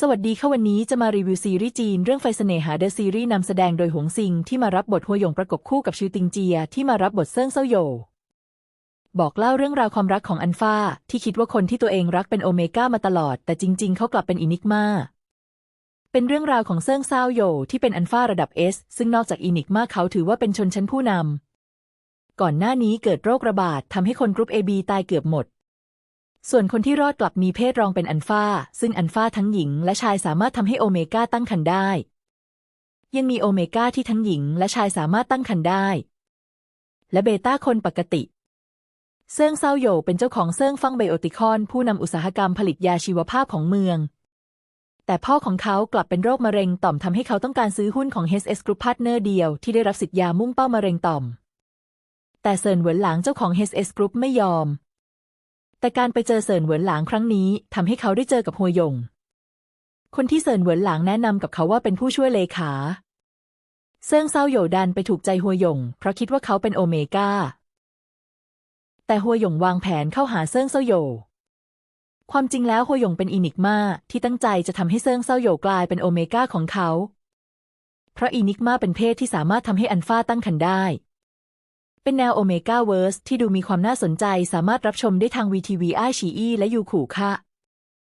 สวัสดีค่ะวันนี้จะมารีวิวซีรีส์จีนเรื่องไฟเสน่หาเดอะซีรีส์นำแสดงโดยหงซิง ที่มารับบทหัวหยงประกบคู่กับชิวติงเจีย ที่มารับบทเซิ่งเซาโย บอกเล่าเรื่องราวความรักของอันฟ้า ที่คิดว่าคนที่ตัวเองรักเป็นโอเมก้ามาตลอด แต่จริง ๆ เขากลับเป็นอินิกมาเป็นเรื่องราวของเซิ่งเซาโยที่เป็นอันฟ้าระดับเอสซึ่งนอกจากอินิกมาเขาถือว่าเป็นชนชั้นผู้นำก่อนหน้านี้เกิดโรคระบาดทำให้คนกรุ๊ปเอบีตายเกือบหมด ส่วนคนที่รอดกลับมีเพศรองเป็นอันฟา ซึ่งอันฟาทั้งหญิงและชายสามารถทำให้โอเมก้าตั้งครรภ์ได้ ยังมีโอเมก้าที่ทั้งหญิงและชายสามารถตั้งครรภ์ได้ และเบต้าคนปกติ เซิงเซาโยเป็นเจ้าของเซิงฟังไบโอติคอน ผู้นำอุตสาหกรรมผลิตยาชีวภาพของเมือง แต่พ่อของเขากลับเป็นโรคมะเร็งต่อมทำให้เขาต้องการซื้อหุ้นของ HS Group Partner เดียวที่ได้รับสิทธิ์ยามุ่งเป้ามะเร็งต่อม แต่เซินเหวินหลางเจ้าของ HS Group ไม่ยอม แต่การไปเจอเซินเหวินหลางครั้งนี้ทำให้เขาได้เจอกับหัวยง คนที่เซินเหวินหลางแนะนำกับเขาว่าเป็นผู้ช่วยเลขา เซิงเซาโหยดันไปถูกใจหัวยง เพราะคิดว่าเขาเป็นโอเมก้า แต่หัวยงวางแผนเข้าหาเซิงเซาโหยความจริงแล้วหัวหยงเป็นอีนิกมาที่ตั้งใจจะทำให้เซิงเซาโยกลายเป็นโอเมก้าของเขา เพราะอีนิกมาเป็นเพศที่สามารถทำให้อันฟ้าตั้งครรภ์ได้ เป็นแนวโอเมก้าเวิร์สที่ดูมีความน่าสนใจ สามารถรับชมได้ทางวีทีวีไอชีอีและยูขู่ค่ะ